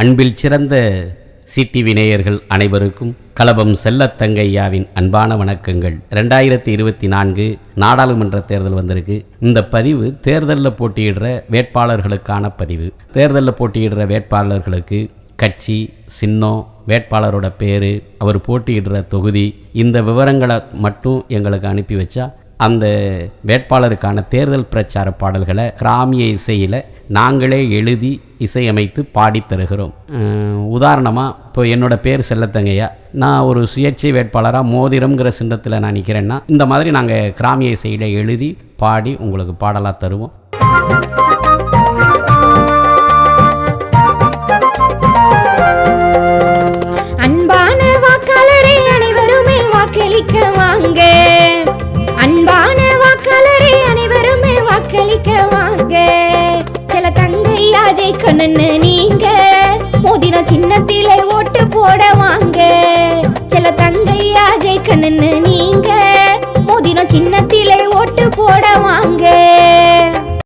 அன்பில் சிறந்த சிடிவி நேயர்கள் அனைவருக்கும் கலபம் செல்லத்தங்கையாவின் அன்பான வணக்கங்கள். ரெண்டாயிரத்தி இருபத்தி நான்கு நாடாளுமன்ற தேர்தல் வந்திருக்கு. இந்த பதிவு தேர்தலில் போட்டியிடுற வேட்பாளர்களுக்கான பதிவு. தேர்தலில் போட்டியிடுற வேட்பாளர்களுக்கு கட்சி சின்னம் வேட்பாளரோட பேர் அவர் போட்டியிடுற தொகுதி இந்த விவரங்களை மட்டும் எங்களுக்கு அனுப்பி வச்சா அந்த வேட்பாளருக்கான தேர்தல் பிரச்சார பாடல்களை கிராமிய இசையில் நாங்களே எழுதி இசையமைத்து பாடித் தருகிறோம். உதாரணமாக இப்போ என்னோட பேர் செல்லத்தங்கையா. நான் ஒரு சுயேட்சை வேட்பாளராக மோதிரம்ங்கிற சின்னத்தில் நான் நிற்கிறேன்னா இந்த மாதிரி நாங்கள் கிராமிய இசையில் எழுதி பாடி உங்களுக்கு பாடலாக தருவோம். தங்கையா நீங்க மோதினா சின்னத்திலே ஓட்டு போட வாங்க. சில தங்கையா ஜெயிக்கணும்னு நீங்க மோதினா சின்னத்திலே ஓட்டு போட வாங்க.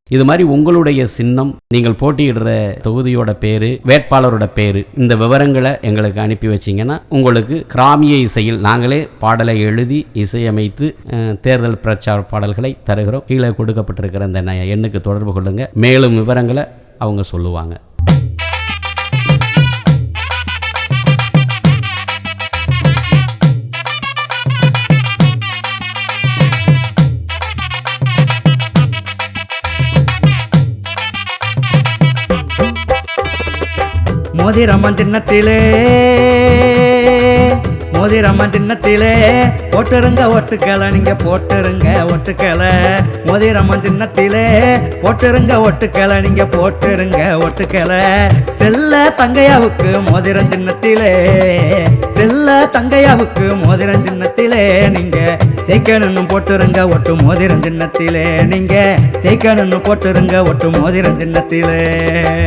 இது மாதிரி உங்களுடைய சின்னம் நீங்கள் போட்டியிடுற தொகுதியோட பேர் வேட்பாளரோட பேரு இந்த விவரங்களை எங்களுக்கு அனுப்பி வச்சிங்கன்னா உங்களுக்கு கிராமிய இசையில் நாங்களே பாடலை எழுதி இசையமைத்து தேர்தல் பிரச்சார பாடல்களை தருகிறோம். கீழே கொடுக்கப்பட்டிருக்கிற இந்த ந- எண்ணுக்கு தொடர்பு கொள்ளுங்க. மேலும் விவரங்களை அவங்க சொல்லுவாங்க. மோதிரம்மன் சின்னத்திலே மோதிரம்மன் சின்னத்திலே போட்டுருங்க ஒட்டுக்கலை நீங்க போட்டுருங்க ஒட்டுக்கலை மோதிரம்மன் சின்னத்திலே போட்டுருங்க ஒட்டுக்கலை நீங்க போட்டுருங்க ஒட்டுக்கலை செல்ல தங்கையாவுக்கு மோதிரம் சின்னத்திலே செல்ல தங்கையாவுக்கு மோதிரம் சின்னத்திலே நீங்க ஜெயிக்கணும்னு போட்டுருங்க ஒட்டு மோதிரம் சின்னத்திலே. நீங்க ஜெயிக்கணும்னு போட்டுருங்க ஒட்டு மோதிரம் சின்னத்திலே.